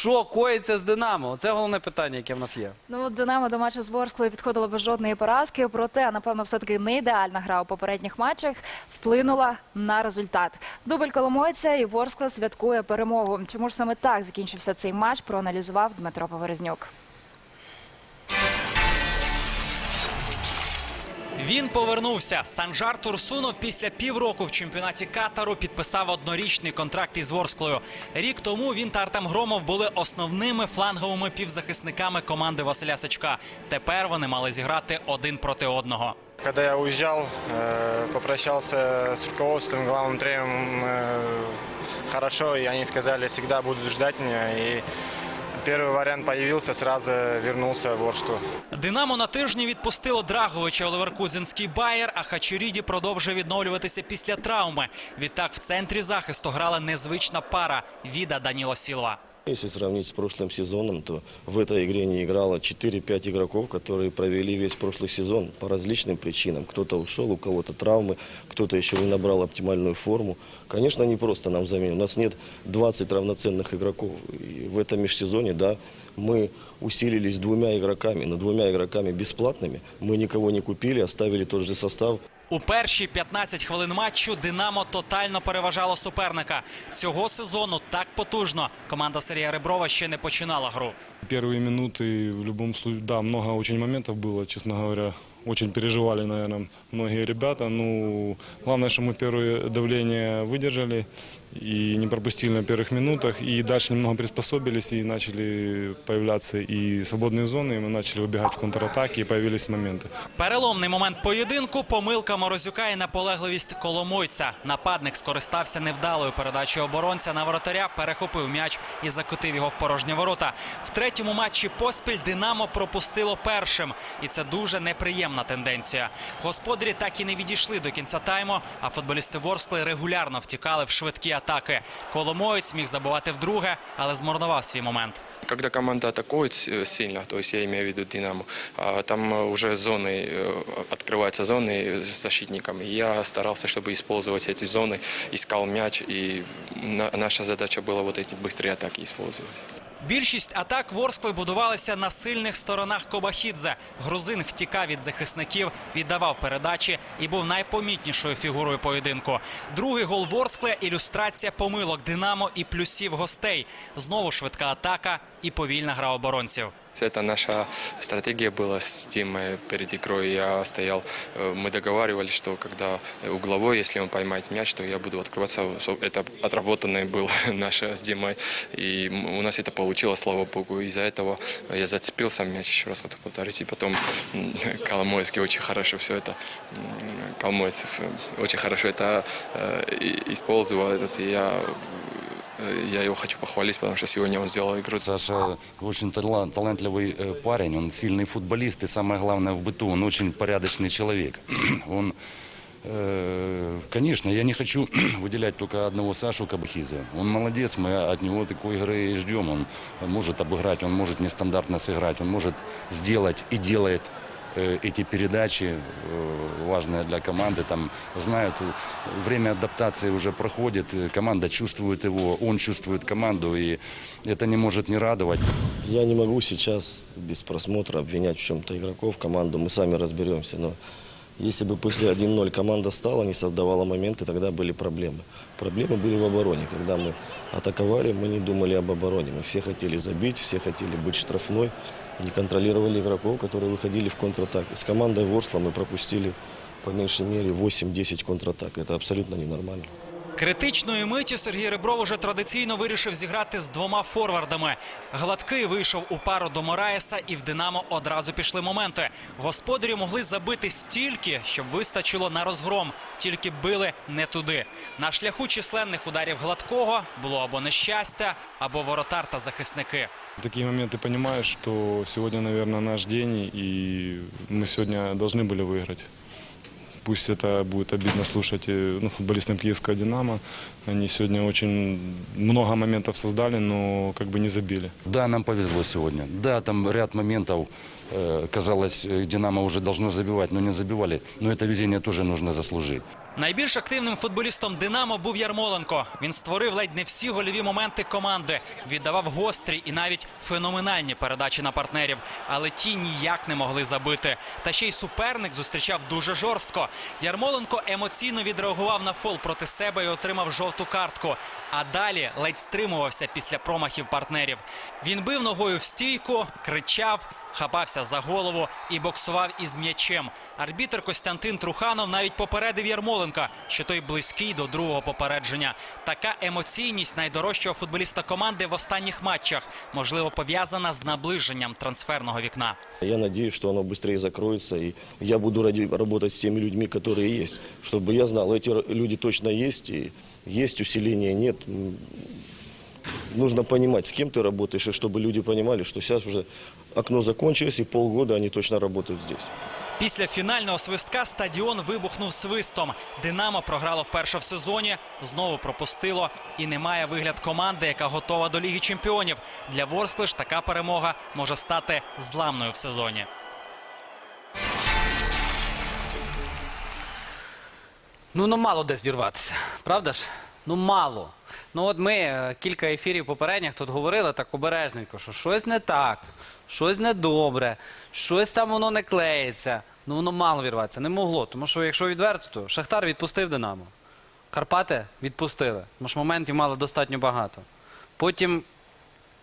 що коїться з Динамо? Це головне питання, яке в нас є. Ну, Динамо до матчу з Ворсклою підходило без жодної поразки. Проте, напевно, все-таки не ідеальна гра у попередніх матчах вплинула на результат. Дубль Коломойця і Ворскла святкує перемогу. Чому ж саме так закінчився цей матч? Проаналізував Дмитро Поворознюк. Він повернувся. Санжар Турсунов після півроку в чемпіонаті Катару підписав однорічний контракт із Ворсклою. Рік тому він та Артем Громов були основними фланговими півзахисниками команди Василя Сачка. Тепер вони мали зіграти один проти одного. Когда я уезжал, э, попрощался с руководством, главным тренером э, хорошо, и они сказали, всегда будут ждать меня. И первый варіант з'явився, сразу вернувся в Оршту. Динамо на тижні відпустило Драговича у Леверкузенський Байер, а Хачуріді продовжує відновлюватися після травми. Відтак в центрі захисту грала незвична пара Віда Даніло Сілва. Если сравнить с прошлым сезоном, то в этой игре не играло 4-5 игроков, которые провели весь прошлый сезон по различным причинам. Кто-то ушел, у кого-то травмы, кто-то еще не набрал оптимальную форму. Конечно, не просто нам заменить. У нас нет 20 равноценных игроков. И в этом межсезоне, да, мы усилились двумя игроками, но двумя игроками бесплатными. Мы никого не купили, оставили тот же состав. У перші 15 хвилин матчу Динамо тотально переважало суперника. Цього сезону так потужно. Команда Сергія Реброва ще не починала гру. Первые минуты в любом случае, да, много очень моментов было, честно говоря. Очень переживали, наверное, многие ребята. Ну, главное, что мы первое давление выдержали и не пропустили на первых минутах. И дальше немного приспособились и начали появляться и свободные зоны, и мы начали выбегать в контратаке, и появились моменты. Переломний момент поєдинку, помилка Морозюка і наполегливість Коломойця. Нападник скористався невдалою передачею оборонця на воротаря, перехопив м'яч і закотив його в порожні ворота. В третьому матчі поспіль Динамо пропустило першим, і це дуже неприємна тенденція. Господарі так і не відійшли до кінця тайму, а футболісти Ворскли регулярно втікали в швидкі атаки. Коломоєць міг забувати вдруге, але змарнував свій момент. Когда команда атакует с- сильно, то есть я имею в виду Динамо, а, там э, уже зоны, э, открываются зоны с защитниками. Я старался, чтобы использовать эти зоны, искал мяч, и на- наша задача была вот эти быстрые атаки использовать. Більшість атак Ворскли будувалися на сильних сторонах Кобахідзе. Грузин втікав від захисників, віддавав передачі і був найпомітнішою фігурою поєдинку. Другий гол Ворскли – ілюстрація помилок Динамо і плюсів гостей. Знову швидка атака і повільна гра оборонців. Это наша стратегия была с Димой перед игрой. Я стоял, э, мы договаривались, что когда угловой, если он поймает мяч, то я буду открываться. Это отработанное было наше с Димой. И у нас это получилось, слава богу. Из-за этого я зацепился мяч, еще раз хочу повторить. И потом Коломойский очень хорошо все это, Коломойцев э, очень хорошо это э, использовал. И я, я его хочу похвалить, потому что сегодня он сделал игру Саша очень тала- талантливый э, парень, он сильный футболист и самое главное в быту, он очень порядочный человек. Он, э, конечно, я не хочу выделять только одного Сашу Кабахидзе. Он молодец, мы от него такой игры и ждем. Он может обыграть, он может нестандартно сыграть, он может сделать и делает э, эти передачи э, важные для команды. Там знают, э, время адаптации уже проходит, э, команда чувствует его, он чувствует команду, и это не может не радовать. Я не могу сейчас без просмотра обвинять в чем-то игроков, команду, мы сами разберемся. Но если бы после 1-0 команда стала, не создавала моменты, тогда были проблемы. Проблемы были в обороне. Когда мы атаковали, мы не думали об обороне. Мы все хотели забить, все хотели быть штрафной, не контролировали игроков, которые выходили в контратаки. С командой Ворсла мы пропустили по меньшей мере 8-10 контратак. Это абсолютно ненормально. Критичної миті Сергій Ребров уже традиційно вирішив зіграти з двома форвардами. Гладкий вийшов у пару до Мораєса, і в Динамо одразу пішли моменти. Господарі могли забити стільки, щоб вистачило на розгром, тільки били не туди. На шляху численних ударів гладкого було або нещастя, або воротар та захисники. В такие моменты понимаешь, что сегодня, наверное, наш день, и мы сегодня должны были выиграть. Пусть это будет обидно слушать э, ну, футболистам Киевского «Динамо». Они сегодня очень много моментов создали, но как бы не забили. Да, нам повезло сегодня. Да, там ряд моментов, э, казалось, э, Динамо уже должно забивать, но не забивали. Но это везение тоже нужно заслужить. Найбільш активним футболістом Динамо був Ярмоленко. Він створив ледь не всі гольові моменти команди, віддавав гострі і навіть феноменальні передачі на партнерів, але ті ніяк не могли забити. Та ще й суперник зустрічав дуже жорстко. Ярмоленко емоційно відреагував на фол проти себе і отримав жовту картку. А далі ледь стримувався після промахів партнерів. Він бив ногою в стійку, кричав, хапався за голову і боксував із м'ячем. Арбітр Костянтин Труханов навіть попередив Ярмоленка, що той близький до другого попередження. Така емоційність найдорожчого футболіста команди в останніх матчах можливо пов'язана з наближенням трансферного вікна. Я надеюсь, что оно быстрее закроется, и я буду ради, работать с теми людьми, которые есть, чтобы я знал, эти р- люди точно есть, и есть усиление, нет. М, Нужно понимать, с кем ты работаешь, и чтобы люди понимали, что сейчас уже окно закончилось, и полгода они точно работают здесь. Після фінального свистка стадіон вибухнув свистом. Динамо програло вперше в сезоні, знову пропустило і немає вигляд команди, яка готова до Ліги Чемпіонів. Для Ворскли ж така перемога може стати зламною в сезоні. Ну, ну мало десь вірватися, правда ж? Ну мало. Ну от ми е, кілька ефірів попередніх тут говорили так обережненько, що щось не так, щось недобре, щось там воно не клеїться. Ну воно мало вірватися. Не могло. Тому що, якщо відверто, то Шахтар відпустив Динамо. Карпати відпустили. Тому що моментів мало достатньо багато. Потім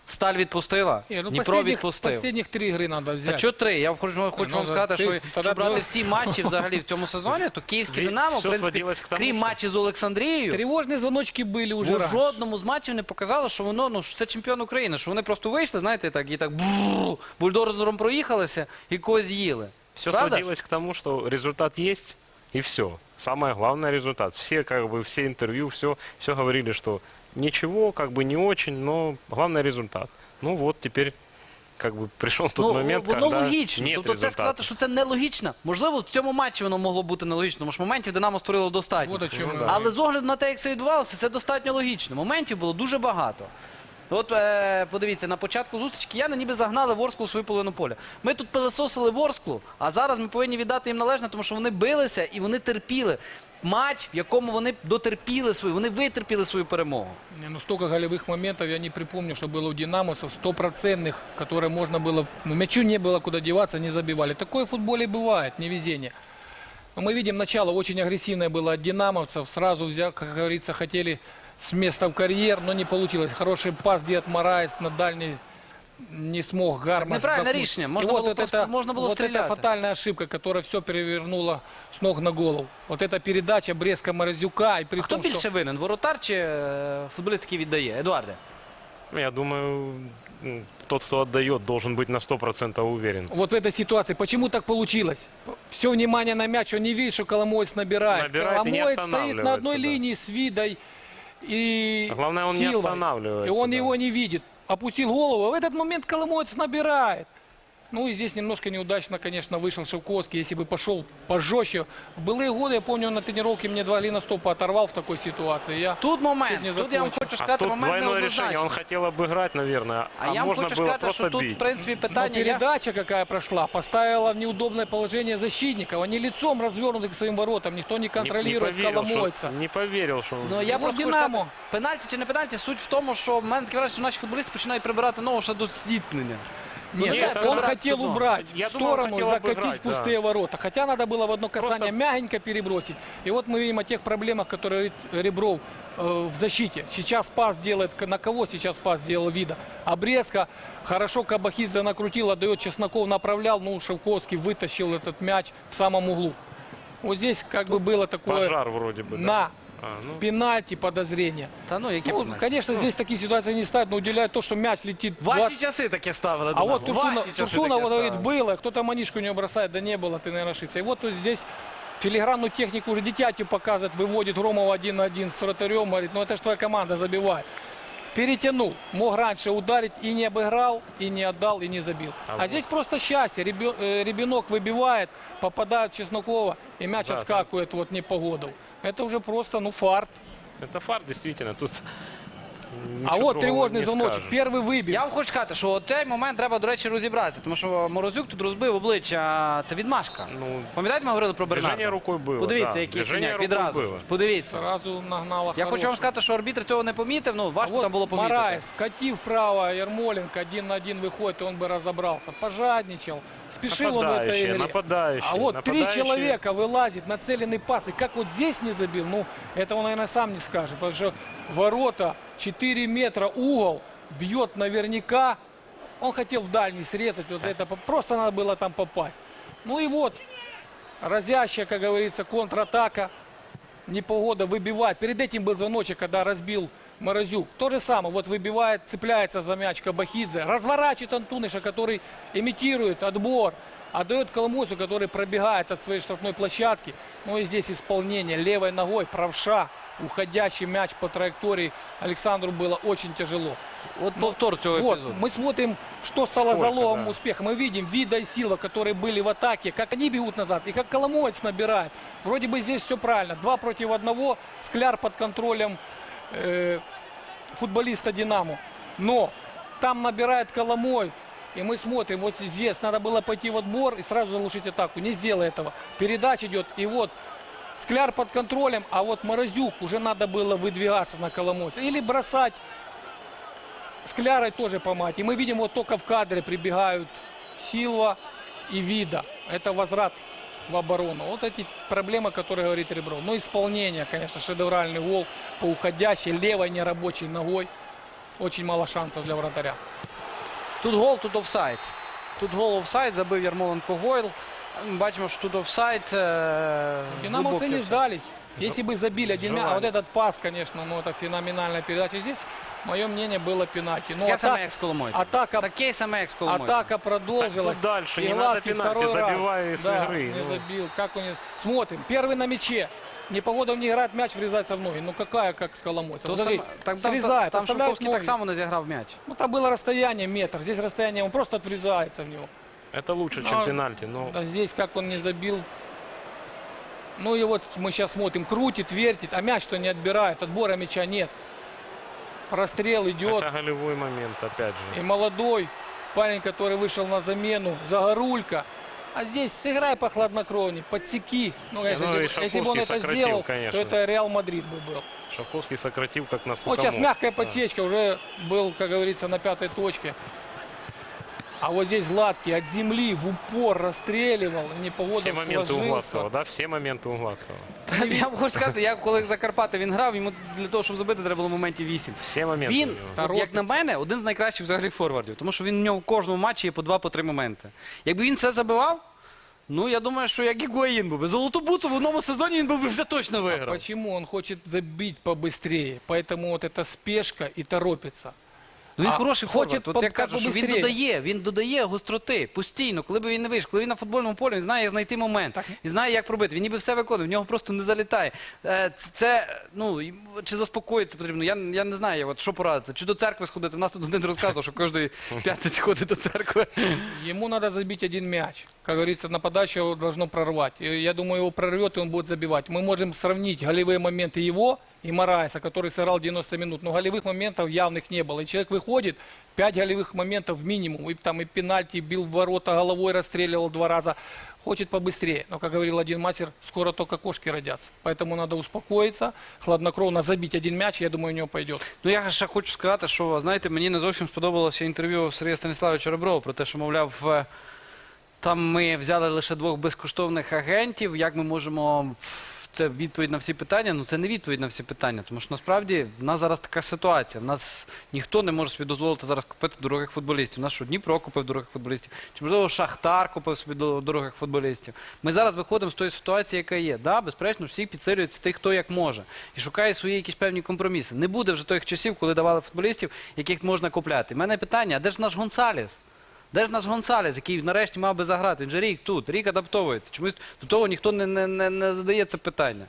Сталь відпустила, Не, ну, Дніпро последних, відпустив. последних три игры надо взять. Та що три? Я хочу, хочу Ну, вам да, сказати, ти- що тоді якщо брати два. всі матчі взагалі в цьому сезоні, то київське Дві- Динамо, в все принципі, сводилось к тому, крім що- матчів з Олександрією, Тревожные звоночки были уже у раньше. жодному з матчів не показало, що воно ну що це чемпіон України, що вони просто вийшли, знаєте, так і так бррр, бульдозером проїхалися і когось з'їли. Все Правда ж? сводилось к тому, что результат есть, и все. Самое главное результат. Все, как бы, все интервью, все, все говорили, что ничего, как бы не очень, но главный результат. Ну вот, теперь как бы пришел тот ну, момент, воно когда логічно. нет тобто це результата. сказати, що це нелогічно. Можливо, в цьому матчі воно могло бути нелогічно, тому що моментів Динамо створило достатньо. Вот о чем Ну, мы да. Але з огляду на те, як це відбувалося, це достатньо логічно. Моментів було дуже багато. От е, подивіться, на початку зустрічі кияни ніби загнали Ворсклу у свою половину поля. Ми тут пилососили Ворсклу, а зараз ми повинні віддати їм належне, тому що вони билися і вони терпіли. Матч, в якому вони дотерпіли свою, вони витерпіли свою перемогу. Не, ну столько голевых моментов я не припомню, что было у динамовцев, стопроцентных, которые можно было, ну, мячу не было куда деваться, не забивали. Такое в футболе бывает, невезение. Но мы видим, начало очень агрессивное было от динамовцев, сразу, взял, как говорится, хотели с места в карьер, но не получилось. Хороший пас, где от Мораес на дальний не смог Гармаш. неправильное закнуть. решение. И Можно вот было это, просто- можно было вот стрелять. это фатальная ошибка, которая все перевернула с ног на голову. Вот эта передача Бреска Морозюка. И при А хто том, что- більше винен? Воротар чи е, футболіст, який віддає? Едуарде? Ну, Я думаю, м, тот, кто отдает, должен быть на 100% уверен. Вот в этой ситуации. Почему так получилось? Все внимание на мяч, он не видит, что Коломоец набирает. Набирает и не Коломоец стоит на одной останавливается, да. линии с Видой и Главное, он не останавливается, И он да. его не видит. Опустил голову. В этот момент Коломоец набирает. Ну и здесь немножко неудачно, конечно, вышел Шевковский. Если бы пошел пожестче. В былые годы, я помню, на тренировке мне два голеностопа оторвал в такой ситуации. Я Тут момент. Чуть не Тут я вам закончил. хочу А сказати, тут момент двойное решение. Он неоднозначний. хотел обыграть, наверное, А, а, я вам можно хочу было сказати, просто що тут, бить. в принципі, Но питання. Я... передача какая прошла, поставила в неудобное положение защитников. Они лицом развернуты к своим воротам, никто не Не- контролирует не поверил, Коломойца. что, не поверил, что он... Ну, я Ну, просто хочу Динамо. сказати, пенальті чи не пенальті, суть в тому, що в мене таке враження, що наші футболісти починають прибирати ногу ще до зіткнення. Нет, Нет, он это хотел давно. убрать Я в думал, сторону, хотел закатить обыграть, в пустые ворота. Хотя надо было в одно касание Просто- мягенько перебросить. И вот мы видим о тех проблемах, которые говорит Ребров э, в защите. Сейчас пас делает, к- на кого сейчас пас сделал вида? Обрезка, хорошо Кабахидзе накрутил, отдает Чесноков, направлял, ну Шевковский вытащил этот мяч в самом углу. Вот здесь как бы было такое Пожар вроде бы, да. на А, ну, пенальти подозрение. Та ну, яке Ну, пенальті? конечно, здесь такие ситуации не ставят, но уделяют то, что мяч летит Ваші 20 часи таке ставили. а Динамо. вот Турсунов, Ваші часи Турсунов таке вот говорит, ставили. было, кто-то манишку не бросает, да не было, ты, наверное, ошибся. И вот тут здесь филигранную технику уже Дитятю показывает, выводит Громова один на один с вратарем, говорит, ну это же твоя команда, забивай. Перетянул, мог раньше ударить и не обыграл, и не отдал, и не забил. А А, вот- здесь просто счастье. Ребё- э, Ребенок выбивает, попадает в Чеснокова, и мяч Да, отскакивает вот не погоду. Это уже просто, ну, фарт. это фарт, действительно. Тут А вот другого тревожный не звоночек. скажешь. Первый выбег. Я вам хочу сказати, що цей момент треба, до речі, розібратися, тому що Морозюк тут розбив обличчя. Це відмашка. Ну, Пам'ятаєте, ми говорили про Бернарда? Движення рукою було, Подивіться, да. який Движення синяк рукою відразу. було. Подивіться. Сразу нагнала Я хочу вам хороший. сказати, що арбітр цього не помітив, ну А важко вот там було помітити. Мораес, катив вправо, Ермоленко один на один выходит, и он бы разобрался. Пожадничал. Спешил он в этой Нападающие, игре. нападающие, А вот три нападающие. человека вылазит, нацеленный пас. И как вот здесь не забил, ну, это он, наверное, сам не скажет. Потому что ворота, 4 метра угол, бьет наверняка. Он хотел в дальний срезать, вот это просто надо было там попасть. Ну и вот, разящая, как говорится, контратака. Непогода выбивает. Перед этим был звоночек, когда разбил Морозюк. То же самое. Вот выбивает, цепляется за мяч Кабахидзе. Разворачивает Антуныша, который имитирует отбор. Отдает Коломойцу, который пробегает от своей штрафной площадки. Ну и здесь исполнение левой ногой, правша. Уходящий мяч по траектории Александру было очень тяжело. От повтор цього Вот, мы смотрим, что стало Сколько, залогом да. успеха. Мы видим Вида и Сила, которые были в атаке, как они бегут назад и как Коломоец набирает. Вроде бы здесь все правильно. Два против одного. Скляр под контролем э, футболиста Динамо. Но там набирает Коломоец. И мы смотрим, вот здесь надо было пойти в отбор и сразу заглушить атаку. Не сделай этого. Передача идет. И вот Скляр под контролем, а вот Морозюк уже надо было выдвигаться на Коломойца. Или бросать Склярой тоже по мать. И мы видим, вот только в кадре прибегают Силва и Вида. Это возврат в оборону. Вот эти проблемы, которые говорит Ребров. Но исполнение, конечно, шедевральный гол по уходящей левой нерабочей ногой. Очень мало шансов для вратаря. Тут гол, тут офсайд. Тут гол офсайд, забив Ярмоленко Гойл. Ми бачимо, що тут офсайд. е, Динамовцы глибокий не офсайд. сдались. Если бы забили один мяч, а вот Желание. этот пас, конечно, ну это феноменальная передача. Здесь, мое мнение, было пенальти. Но Таке саме, атака, як з Коломойцем. атака Таке саме, як з Коломойцем. Атака продолжилась. Так тут дальше, И не надо Гладкий пенальти, второй раз. забивай с Да, игры, не ну. забил. Как он... не- Смотрим. Первый на мяче. Непогода не играет, мяч врезается в ноги. Ну какая, как с Коломойцем. То Смотри, саме- так, там, срезает, там оставляет Шовковський ноги. так само не зіграв м'яч. Ну там было расстояние метр. Здесь расстояние, он просто врезается в него. Это лучше, Ну, чем пенальти. Но А здесь как он не забил. Ну и вот мы сейчас смотрим, крутит, вертит, а мяч-то не отбирает, отбора мяча нет. Прострел идет. это голевой момент, опять И же. молодой парень, который вышел на замену, Загорулька. А здесь сыграй по хладнокровней, подсеки. Ну, конечно, Ну, и если, если бы он это сделал, конечно. то это Реал Мадрид бы был. Шавковский сократил как на Вот сейчас мог. мягкая Да. подсечка, уже был, как говорится, на пятой точке. А вот здесь Гладкий от земли в упор расстреливал. Непогода Все моменты у сложился. Гладкого, да? Все моменты у Гладкого. Я вам хочу сказати, я коли за Карпати він грав, йому для того, щоб забити, треба було моментів 8. Все моменты у Він, него. Та от, як на робиться. мене, один з найкращих взагалі форвардів, тому що він в нього в кожному матчі є по два, по три моменти. Якби він це забивав, ну я думаю, що як Гігуаїн був би. Золоту буцу в одному сезоні він був би вже точно виграв. Почему он хочет забить побыстрее? Поэтому вот эта спешка и торопится. Ну він А хороший хоче форвард. От по- я кажу, що він побистрее. додає, він додає гостроти постійно, коли б він не вийшов, коли він на футбольному полі, він знає, як знайти момент, він знає, як пробити. Він ніби все виконує, в нього просто не залітає. Е, Це, це, ну і- чи заспокоїться потрібно? Я, я не знаю, от що порадити. Чи до церкви сходити? У нас тут один розказував, що кожної п'ятниці ходить до церкви. Ему надо забить один мяч. Как говорится, нападающего должно прорвать. И я думаю, его прорвет, и он будет забивать. Мы можем сравнить голевые моменты его и Мараеса, который сыграл 90 минут. Но голевых моментов явных не было. И человек выходит, 5 голевых моментов минимум. И там и пенальти, и бил в ворота, головой расстреливал два раза. Хочет побыстрее. Но, как говорил один мастер, скоро только кошки родятся. Поэтому надо успокоиться, хладнокровно забить один мяч. Я думаю, у него пойдет. Ну я ще хочу сказати, що знаєте, мені не зовсім сподобалося інтерв'ю Сергія Станіславовича Реброва про те, що, мовляв, е, там ми взяли лише двох безкоштовних агентів. Як ми можемо. Це відповідь на всі питання. Ну це не відповідь на всі питання, тому що насправді в нас зараз така ситуація. В нас ніхто не може собі дозволити зараз купити дорогих футболістів. У нас що Дніпро купив дорогих футболістів, чи можливо Шахтар купив собі до- дорогих футболістів. Ми зараз виходимо з тої ситуації, яка є. Да, безперечно, всі підсилюються тих, хто як може, і шукає свої якісь певні компроміси. Не буде вже тих часів, коли давали футболістів, яких можна купляти. У мене питання: а де ж наш Гонсалес? Де ж наш Гонсалес, який нарешті мав би заграти? Він же рік тут, рік адаптовується. Чомусь до того ніхто не, не, не, не задає це питання.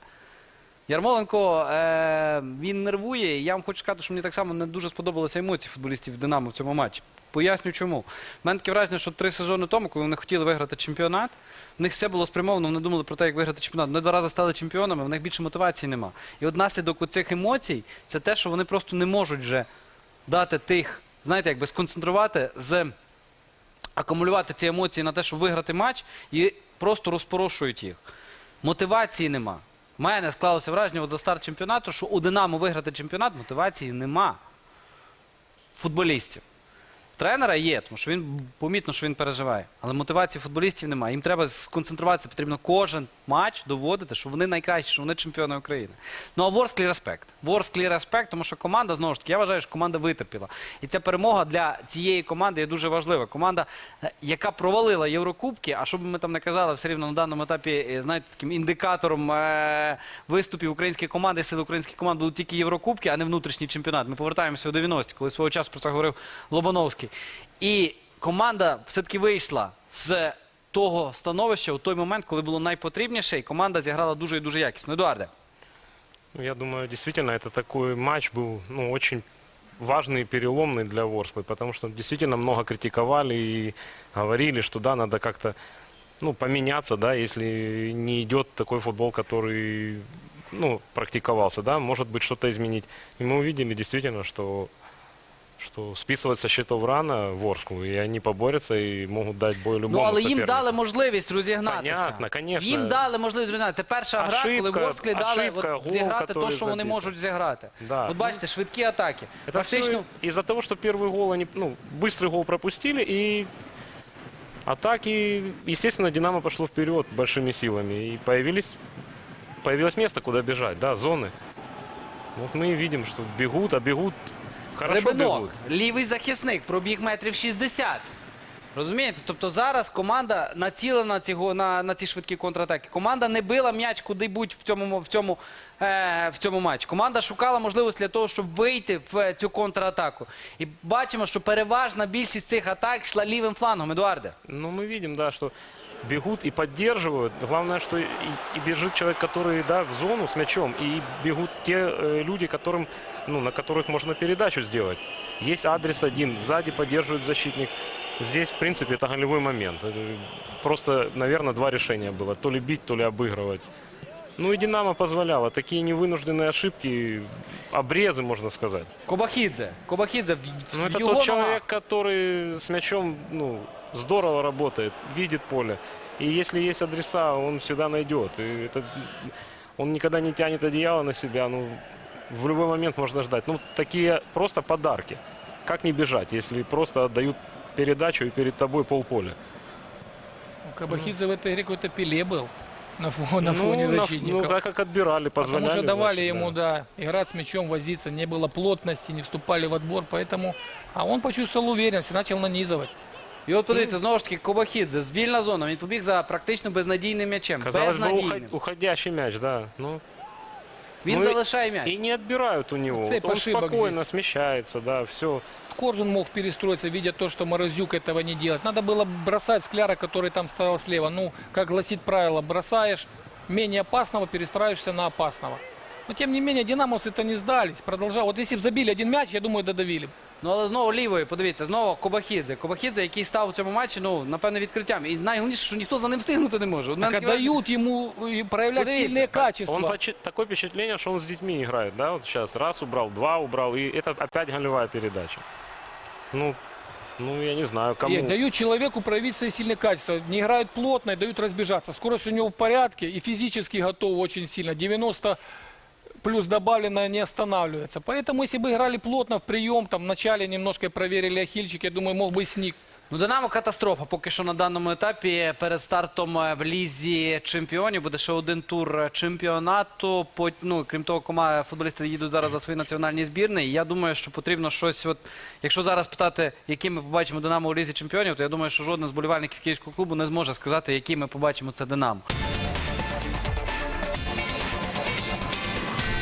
Ярмоленко е, він нервує. І я вам хочу сказати, що мені так само не дуже сподобалися емоції футболістів Динамо в цьому матчі. Поясню чому. У мене таке враження, що три сезони тому, коли вони хотіли виграти чемпіонат, в них все було спрямовано, вони думали про те, як виграти чемпіонат. Вони два рази стали чемпіонами, в них більше мотивації нема. І от наслідок цих емоцій це те, що вони просто не можуть вже дати тих, знаєте, якби сконцентрувати з акумулювати ці емоції на те, щоб виграти матч, і просто розпорошують їх. Мотивації нема. У мене склалося враження от за старт чемпіонату, що у Динамо виграти чемпіонат мотивації нема. Футболістів. Тренера є, тому що він помітно, що він переживає. Але мотивації футболістів немає. Їм треба сконцентруватися, потрібно кожен матч доводити, що вони найкращі, що вони чемпіони України. Ну а Ворсклі респект. Ворсклі респект, тому що команда, знову ж таки, я вважаю, що команда витерпіла. І ця перемога для цієї команди є дуже важлива. Команда, е, яка провалила Єврокубки, а що би ми там не казали, все рівно на даному етапі, е, знаєте, таким індикатором е, виступів української команди, сили українських команд будуть тільки Єврокубки, а не внутрішній чемпіонат. Ми повертаємося у 90-ті, коли свого часу про це говорив Лобановський. І команда все-таки вийшла з того становища у той момент, коли було найпотрібніше, і команда зіграла дуже і дуже якісно. Едуарде. Ну, Я думаю, действительно, это такой матч был ну, очень важный и переломный для Ворсклы, потому что действительно много критиковали и говорили, что да, надо как-то ну, поменяться, да, если не идет такой футбол, который ну, практиковался, да, может быть что-то изменить. И мы увидели действительно, что что списывать со счетов рано Ворсклу, и они поборются и могут дать бой любому Ну, але їм сопернику. дали можливість розігнатися. Понятно, конечно. Їм дали можливість розігнатися. Це перша гра, коли Ошибка, Ворсклі дали ошибка, от, гол, зіграти те, который що вони забит. можуть зіграти. Да. От бачите, швидкі атаки. Это Практично все из-за того, что первый гол они, ну, быстрый гол пропустили, и атаки, естественно, Динамо пошло вперед большими силами, и появились, появилось место, куда бежать, да, зоны. Вот мы и видим, что бегут, а бегут, хорошо. Рибинок, лівий захисник, пробіг метрів 60. Розумієте? Тобто зараз команда націлена на ці, на, на ці швидкі контратаки. Команда не била м'яч куди-будь в цьому, в, цьому, е, в цьому матчі. Команда шукала можливість для того, щоб вийти в е, цю контратаку. І бачимо, що переважна більшість цих атак йшла лівим флангом. Едуарде. Ну, мы видим, да, что бегут и поддерживают. Главное, что и, и бежит человек, который, да, в зону с мячом, и бегут те э, люди, которым, ну, на которых можно передачу сделать. Есть адрес один, сзади поддерживает защитник. Здесь, в принципе, это голевой момент. Это Просто, наверное, два решения было. То ли бить, то ли обыгрывать. Ну и «Динамо» позволяло. Такие невынужденные ошибки, обрезы, можно сказать. Кобахідзе в, Ну, это тот человек, который с мячом ну, здорово работает, видит поле. И если есть адреса, он всегда найдет. И это, он никогда не тянет одеяло на себя. Ну, в любой момент можно ждать. Ну, такие просто подарки. Как не бежать, если просто отдают передачу и перед тобой полполя? У Кабахидзе в этой игре какой-то пиле был на, фо- на ну, фоне защитников. ну, так как отбирали, позволяли. Потому что давали значит, ему, да. да. играть с мячом, возиться, не было плотности, не вступали в отбор, поэтому... А он почувствовал уверенность и начал нанизывать. І от подивіться, знову ж таки, Кобахідзе, звільна зона. Він побіг за практично безнадійним м'ячем. Казалось бы, Безнадійним. уход- уходящий мяч, да. Ну, Він Ну, і- залишає м'яч. и не отбирают у него. Цепь Вот он ошибок спокойно здесь. смещается, да, все. Корзун мог перестроиться, видя то, что Морозюк этого не делает. Надо было бросать Скляра, который там стоял слева. Ну, как гласит правило, бросаешь менее опасного, перестраиваешься на опасного. Но, тем не менее, Динамосы это не сдались. Продолжал. Вот если бы забили один мяч, я думаю, додавили. б. Ну але знову лівою, подивіться, знову Кобахідзе. Кобахідзе, який став у цьому матчі, ну, напевне, відкриттям. І найголовніше, що ніхто за ним встигнути не може. От Так мене таке враження- дают ему э, проявлять Подивіться, сильные качества. Он почи- такое впечатление, что он с детьми играет, да, вот сейчас раз убрал, два убрал, и это опять голевая передача. Ну, ну я не знаю, кому. И дают человеку проявить свои сильные качества. Не играют плотно и дают разбежаться. Скорость у него в порядке и физически готов очень сильно. 90 плюс добавленное не останавливается. Поэтому, если бы играли плотно в прием, там вначале немножко проверили ахильчик, я думаю, мог бы сник. Ну, Динамо катастрофа поки що на даному етапі. Перед стартом е, в лізі чемпіонів буде ще один тур е, чемпіонату. По- Ну, крім того, кома футболісти їдуть зараз за свої національні збірні. І я думаю, що потрібно щось. От, якщо зараз питати, яким ми побачимо Динамо у лізі чемпіонів, то я думаю, що жоден з болівальників київського клубу не зможе сказати, яким ми побачимо це Динамо.